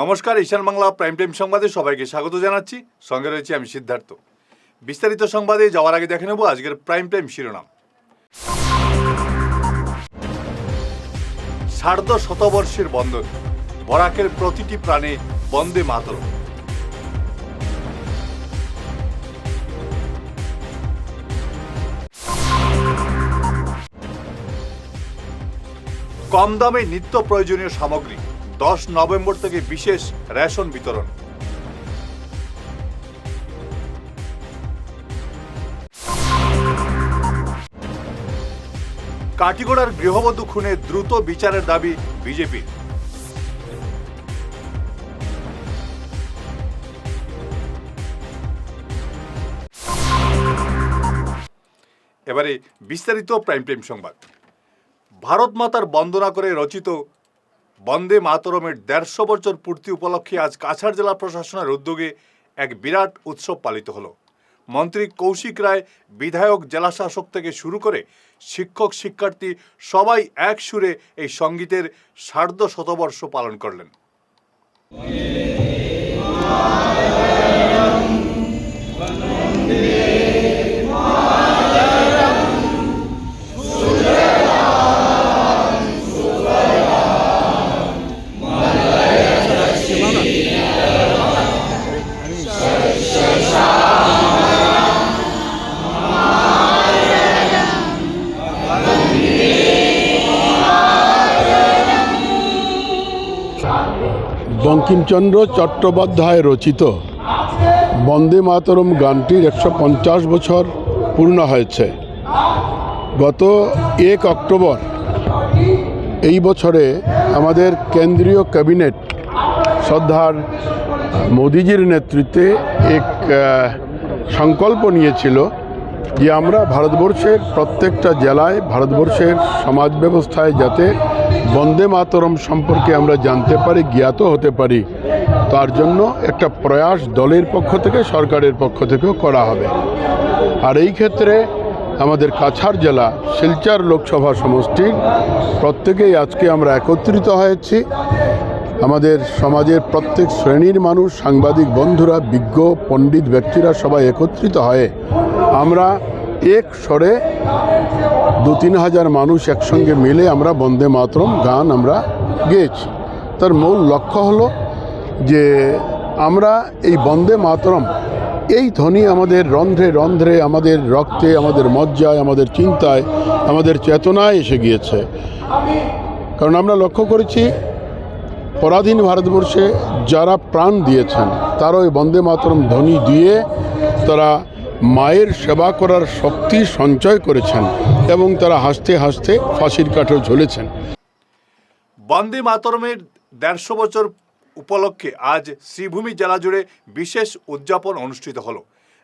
নমস্কার, ঈশান Bangla prime time সংবাদে সবাইকে স্বাগত জানাচ্ছি। সঙ্গে রয়েছে আমি সিদ্ধার্থ। বিস্তারিত সংবাদে যাওয়ার আগে দেখে নেব আজকের প্রাইম টাইম শিরোনাম। সার্ধ শতবর্ষের বন্ধন বরাকের প্রতিটি প্রাণে বন্দে মাতরম। কম দামে নিত্য প্রয়োজনীয় সামগ্রী দশ নভেম্বর থেকে বিশেষ রেশন বিতরণ। কাটিগড়ার গৃহবধূ খুনে দ্রুত বিচারের দাবি বিজেপির। এবারে বিস্তারিত প্রাইম টাইম সংবাদ। ভারত মাতার বন্দনা করে রচিত বন্দে মাতরমের দেড়শো বছর পূর্তি উপলক্ষে আজ কাছাড় জেলা প্রশাসনের উদ্যোগে এক বিরাট উৎসব পালিত হলো। মন্ত্রী কৌশিক রায় বিধায়ক জেলাশাসক থেকে শুরু করে শিক্ষক, শিক্ষার্থী সবাই এক সুরে এই সঙ্গীতের সার্ধ শতবর্ষ পালন করলেন। বঙ্কিমচন্দ্র চট্টোপাধ্যায় রচিত বন্দে মাতরম গানটির একশো পঞ্চাশ বছর পূর্ণ হয়েছে। গত এক অক্টোবর এই বছরে আমাদের কেন্দ্রীয় ক্যাবিনেট শ্রদ্ধার মোদিজির নেতৃত্বে এক সংকল্প নিয়েছিল যে আমরা ভারতবর্ষের প্রত্যেকটা জেলায় ভারতবর্ষের সমাজ ব্যবস্থায় যাতে বন্দে মাতরম সম্পর্কে আমরা জানতে পারি, জ্ঞাত হতে পারি। তার জন্য একটা প্রয়াস দলের পক্ষ থেকে, সরকারের পক্ষ থেকেও করা হবে। আর এই ক্ষেত্রে আমাদের কাছাড় জেলা, শিলচার লোকসভা সমষ্টির প্রত্যেকেই আজকে আমরা একত্রিত হয়েছি। আমাদের সমাজের প্রত্যেক শ্রেণির মানুষ, সাংবাদিক বন্ধুরা, বিজ্ঞ, পণ্ডিত ব্যক্তিরা সবাই একত্রিত হয়ে আমরা এক স্বরে দু তিন হাজার মানুষ একসঙ্গে মিলে আমরা বন্দে মাতরম গান আমরা গেয়েছি। তার মূল লক্ষ্য হলো যে আমরা এই বন্দে মাতরম, এই ধ্বনি আমাদের রন্ধ্রে রন্ধ্রে, আমাদের রক্তে, আমাদের মজ্জায়, আমাদের চিন্তায়, আমাদের চেতনায় এসে গিয়েছে। কারণ আমরা লক্ষ্য করেছি, পরাধীন ভারতবর্ষে যারা প্রাণ দিয়েছেন, তারা ওই বন্দে মাতরম ধ্বনি দিয়ে তারা মায়ের সেবা করার শক্তি সঞ্চয় করেছেন এবং তারা হাসতে হাসতে ফাঁসির কাঠেও ঝুলেছেন। বন্দে মাতরমের দেড়শো বছর উপলক্ষে আজ শ্রীভূমি জেলা জুড়ে বিশেষ উদযাপন অনুষ্ঠিত হলো।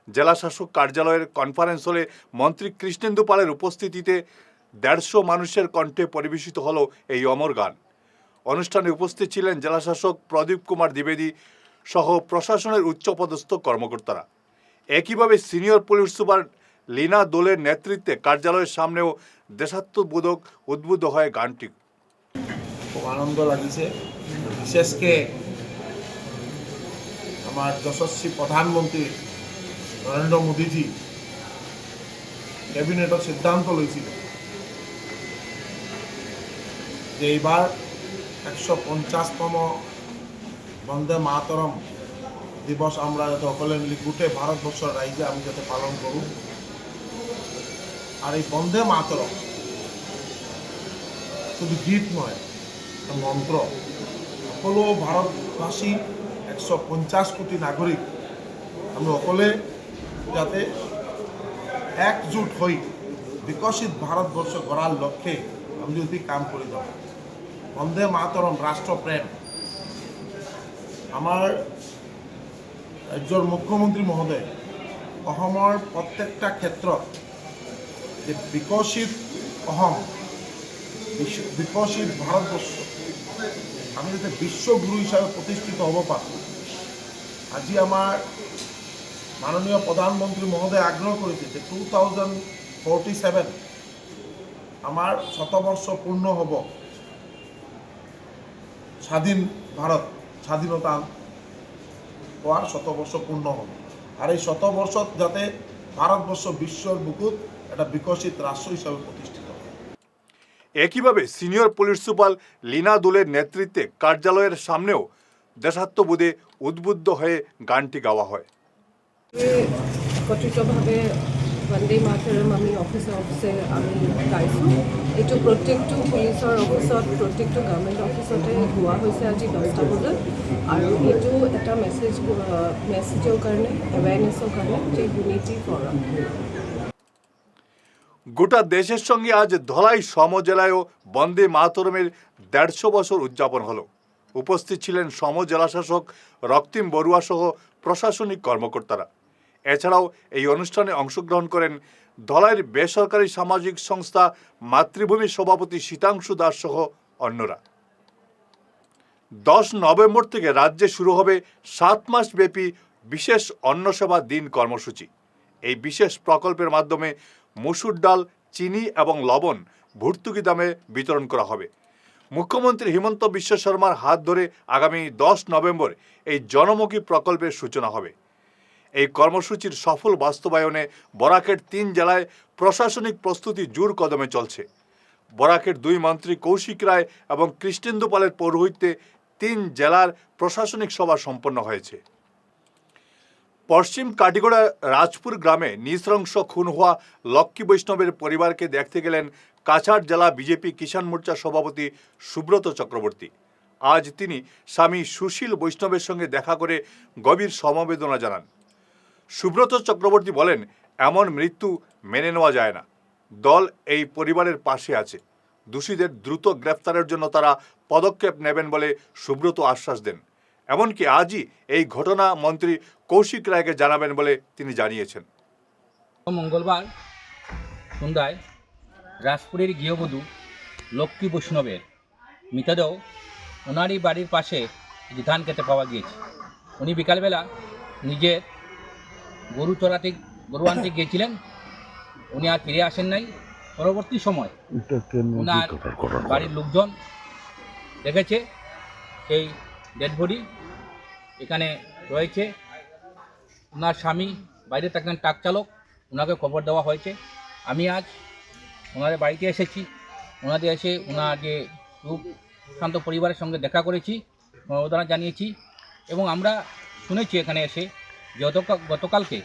জেলাশাসক কার্যালয়ের কনফারেন্স হলে মন্ত্রী কৃষ্ণেন্দু পালের উপস্থিতিতে দেড়শো মানুষের কণ্ঠে পরিবেশিত হলো এই অমর গান। অনুষ্ঠানে উপস্থিত ছিলেন জেলাশাসক প্রদীপ কুমার দ্বিবেদী সহ প্রশাসনের উচ্চপদস্থ কর্মকর্তারা। একইভাবে সিনিয়র পুলিশ সুপার লীনা দোলের নেতৃত্বে কার্যালয়ের সামনেও দেশাত্মবোধক উদ্বুদ্ধ হয় গানটি। খুব আনন্দ লাগিছে। বিশেষকে আমার যশস্বী প্রধানমন্ত্রী নৰেন্দ্ৰ মোদীজী কেবিনেটত সিদ্ধান্ত লৈছিল যে এইবার একশ পঞ্চাশতম বন্দে মাতৰম দিৱস আমরা যাতে সকলে মিলি গোটেই ভারতবর্ষের রাইজে আমি যাতে পালন কৰোঁ। আর এই বন্দে মাতরম, শুধু গীত নয় মন্ত্র সকলো ভাৰতবাসী, একশ পঞ্চাশ কোটি নাগৰিক, আমি সকলে যাতে একজোট হৈ বিকশিত ভাৰতবৰ্ষ গঢ়াৰ লক্ষ্যে আমি যদি কাম কৰি যাওঁ। বন্দে মাতৰম ৰাষ্ট্ৰপ্ৰেম। আমাৰ ৰাজ্যৰ মুখ্যমন্ত্ৰী মহোদয়, অসমৰ প্ৰত্যেকটা ক্ষেত্ৰত যে বিকশিত অসম বিকশিত ভারতবর্ষ আমি যাতে বিশ্বগুরু হিসাবে প্রতিষ্ঠিত হব পাৰোঁ। আজি আমাৰ মাননীয় প্ৰধানমন্ত্ৰী মহোদয়ে আগ্ৰহ কৰিছে যে টু থাউজেণ্ড ফৰ্টি ছেভেন আমাৰ শতবৰ্ষ পূৰ্ণ হ'ব। স্বাধীন ভাৰত, স্বাধীনতা হওয়ার শতবর্ষ পূর্ণ হবে। আর এই শতবর্ষ যাতে ভারতবর্ষ বিশ্বর বুকুত একটা বিকশিত রাষ্ট্র হিসাবে প্রতিষ্ঠিত হয়। একইভাবে সিনিয়র পুলিশ সুপার লীনা দুলের নেতৃত্বে কার্যালয়ের সামনেও দেশাত্মবোধে উদ্বুদ্ধ হয়ে গানটি গাওয়া হয়। একত্ৰিতভাৱে বন্দে মাতৰম আমি অফিচে অফিচে আমি গাইছোঁ। এইটো প্ৰত্যেকটো পুলিচৰ অফিচত প্ৰত্যেকটো গভৰ্ণমেণ্ট অফিচতে হোৱা হৈছে আজি দহটা বজাত। আৰু এইটো এটা মেছেজ মেছেজৰ কাৰণে এৱেৰনেছৰ কাৰণে যে ইউনিটি ফৰাম গোটা দেশের সঙ্গে আজ ধলাই সম জেলায়ও বন্দে মাতরমের দেড়শো বছর উদযাপন হলো। উপস্থিত ছিলেন সম জেলাশাসক রক্তিম বড়ুয়া সহ প্রশাসনিক কর্মকর্তারা। এছাড়াও এই অনুষ্ঠানে অংশগ্রহণ করেন ধলাইয়ের বেসরকারি সামাজিক সংস্থা মাতৃভূমি সভাপতি শীতাংশু দাস সহ অন্যরা। দশ নভেম্বর থেকে রাজ্যে শুরু হবে সাত মাস ব্যাপী বিশেষ অন্নসেবা দিন কর্মসূচি। এই বিশেষ প্রকল্পের মাধ্যমে মসুর ডাল, চিনি এবং লবণ ভর্তুকি দামে বিতরণ করা হবে। মুখ্যমন্ত্রী হিমন্ত বিশ্ব শর্মার হাত ধরে আগামী দশ নভেম্বর এই জনমুখী প্রকল্পের সূচনা হবে। এই কর্মসূচির সফল বাস্তবায়নে বরাকের তিন জেলায় প্রশাসনিক প্রস্তুতি জোর কদমে চলছে। বরাকের দুই মন্ত্রী কৌশিক রায় এবং কৃষ্ণেন্দু পালের পৌরোহিত্যে তিন জেলার প্রশাসনিক সভা সম্পন্ন হয়েছে। পশ্চিম কাটিগড়া রাজপুর গ্রামে নিঃসংস খুন হওয়া লক্ষ্মী বৈষ্ণবের পরিবারকে দেখতে গেলেন কাছাড় জেলা বিজেপি কিষাণ মোর্চা সভাপতি সুব্রত চক্রবর্তী। আজ তিনি স্বামী সুশীল বৈষ্ণবের সঙ্গে দেখা করে গভীর সমবেদনা জানান। সুব্রত চক্রবর্তী বলেন, এমন মৃত্যু মেনে নেওয়া যায় না। দল এই পরিবারের পাশে আছে। দোষীদের দ্রুত গ্রেফতারের জন্য তারা পদক্ষেপ নেবেন বলে সুব্রত আশ্বাস দেন। এমনকি আজই এই ঘটনা মন্ত্রী কৌশিক রায়কে জানাবেন বলে তিনি জানিয়েছেন। মঙ্গলবার সন্ধ্যায় রাজপুরের গৃহবধূ লক্ষ্মী বৈষ্ণবের মৃতদেহ ওনারই বাড়ির পাশে ধান খেতে পাওয়া গিয়েছে। উনি বিকালবেলা নিজের গরু চড়াতে গরু আনতে গিয়েছিলেন। উনি আর ফিরে আসেন নাই। পরবর্তী সময় ওনার বাড়ির লোকজন দেখেছে সেই ডেড বডি এখানে রয়েছে। ওনার স্বামী বাইরে থাকেন ট্রাক চালক ওনাকে খবর দেওয়া হয়েছে। আমি আজ ওনাদের বাড়িতে এসেছি। ওনাদের এসে ওনার যে সুখ শান্ত পরিবারের সঙ্গে দেখা করেছি সমবেদনা জানিয়েছি এবং আমরা শুনেছি এখানে এসে। গতকালকে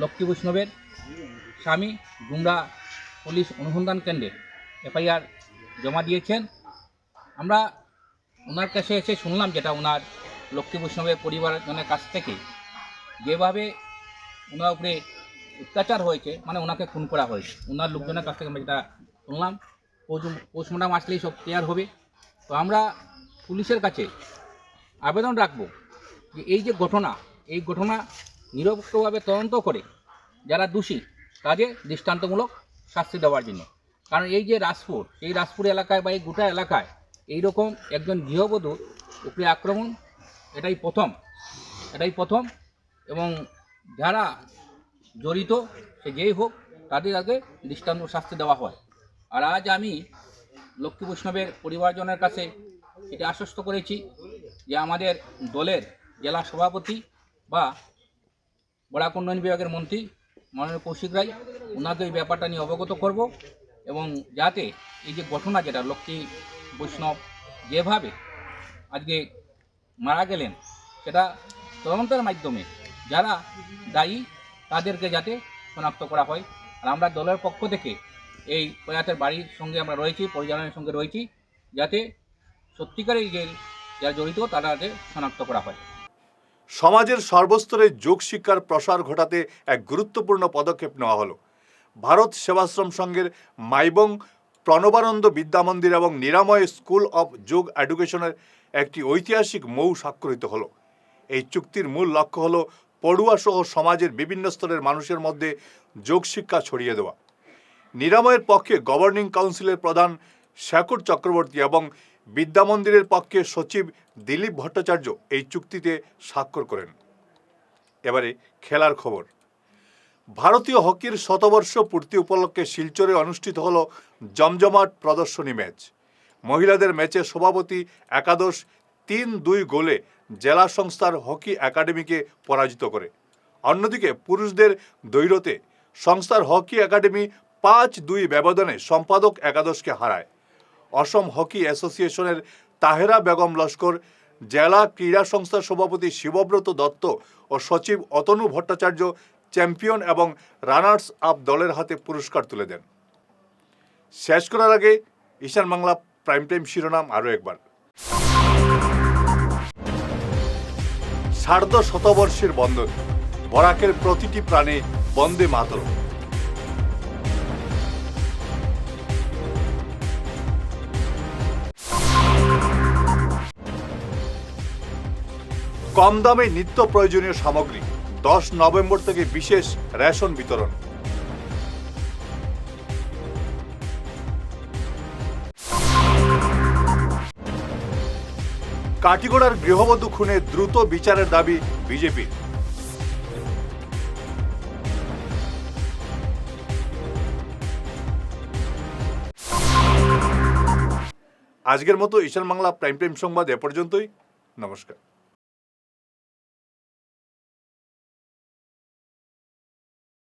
লক্ষ্মী বৈষ্ণবের স্বামী গুমরা পুলিশ অনুসন্ধান কেন্দ্রে এফআইআর জমা দিয়েছেন। আমরা ওনার কাছে এসে শুনলাম যেটা ওনার লক্ষ্মী বৈষ্ণবের পরিবারজনের কাছ থেকে। যেভাবে ওনার উপরে অত্যাচার হয়েছে মানে ওনাকে খুন করা হয়েছে। ওনার লোকজনের কাছ থেকে আমরা যেটা শুনলাম পোস্টমর্টম আসলেই সব ক্লিয়ার হবে। তো আমরা পুলিশের কাছে আবেদন রাখব যে এই যে ঘটনা, এই ঘটনা নিরপেক্ষভাবে তদন্ত করে যারা দোষী তাদের দৃষ্টান্তমূলক শাস্তি দেওয়ার জন্য। কারণ এই যে রাজপুর, এই রাজপুর এলাকায় বা এই গোটা এলাকায় এইরকম একজন গৃহবধূর উপরে আক্রমণ, এটাই প্রথম এটাই প্রথম। এবং যারা জড়িত, সে যেই হোক, তাদের আগে দৃষ্টান্ত শাস্তি দেওয়া হয়। আর আজ আমি লক্ষ্মী বৈষ্ণবের পরিবারজনের কাছে এটা আশ্বস্ত করেছি যে আমাদের দলের জেলা সভাপতি বা বরাক উন্নয়ন বিভাগের মন্ত্রী মাননীয় কৌশিক রায়, ওনাকে এই ব্যাপারটা নিয়ে অবগত করব এবং যাতে এই যে ঘটনা যেটা, লক্ষ্মী, বৈষ্ণব, যেভাবে আজকে মারা গেলেন, সেটা তদন্তের মাধ্যমে যারা দায়ী, তাদেরকে যাতে শনাক্ত করা হয়। আর আমরা দলের পক্ষ থেকে এই প্রয়াতের বাড়ির সঙ্গে আমরা রয়েছি, পরিচালনের সঙ্গে রয়েছি, যাতে সত্যিকারের যে যারা জড়িত, তারা যাতে শনাক্ত করা হয়। সমাজের সর্বস্তরে যোগ শিক্ষার প্রসার ঘটাতে এক গুরুত্বপূর্ণ পদক্ষেপ নেওয়া হলো। ভারত সেবাশ্রম সংঘের মাইবং প্রণবানন্দ বিদ্যামন্দির এবং নিরাময় স্কুল অব যোগ এডুকেশনের একটি ঐতিহাসিক মৌ স্বাক্ষরিত হলো। এই চুক্তির মূল লক্ষ্য হলো পড়ুয়া সহ সমাজের বিভিন্ন স্তরের মানুষের মধ্যে যোগ শিক্ষা ছড়িয়ে দেওয়া। নিরাময়ের পক্ষে গভর্নিং কাউন্সিলের প্রধান শেখর চক্রবর্তী এবং বিদ্যামন্দিরের পক্ষে সচিব দিলীপ ভট্টাচার্য এই চুক্তিতে স্বাক্ষর করেন। এবারে খেলার খবর। ভারতীয় হকির শতবর্ষ পূর্তি উপলক্ষে শিলচরে অনুষ্ঠিত হল জমজমাট প্রদর্শনী ম্যাচ। মহিলাদের ম্যাচে সভাপতি একাদশ তিন দুই গোলে জেলা সংস্থার হকি একাডেমিকে পরাজিত করে। অন্যদিকে পুরুষদের দৈরতে সংস্থার হকি একাডেমি পাঁচ দুই ব্যবধানে সম্পাদক একাদশকে হারায়। অসম হকি অ্যাসোসিয়েশনের তাহেরা বেগম লস্কর, জেলা ক্রীড়া সংস্থার সভাপতি শিবব্রত দত্ত ও সচিব অতনু ভট্টাচার্য চ্যাম্পিয়ন এবং রানার্স আপ দলের হাতে পুরস্কার তুলে দেন। শেষ করার আগে ঈশান বাংলা প্রাইম টাইম শিরোনাম আরও একবার। সার্ধ শতবর্ষের বন্ধন, বরাকের প্রতিটি প্রাণে বন্দে মাতরম। কম দামে নিত্য প্রয়োজনীয় সামগ্রী। দশ নভেম্বর থেকে বিশেষ রেশন বিতরণ। কাটিগড়ার গৃহবধূ খুনে দ্রুত বিচারের দাবি বিজেপির। আজকের মতো ঈশান বাংলা প্রাইম টাইম সংবাদ এ পর্যন্তই। নমস্কার।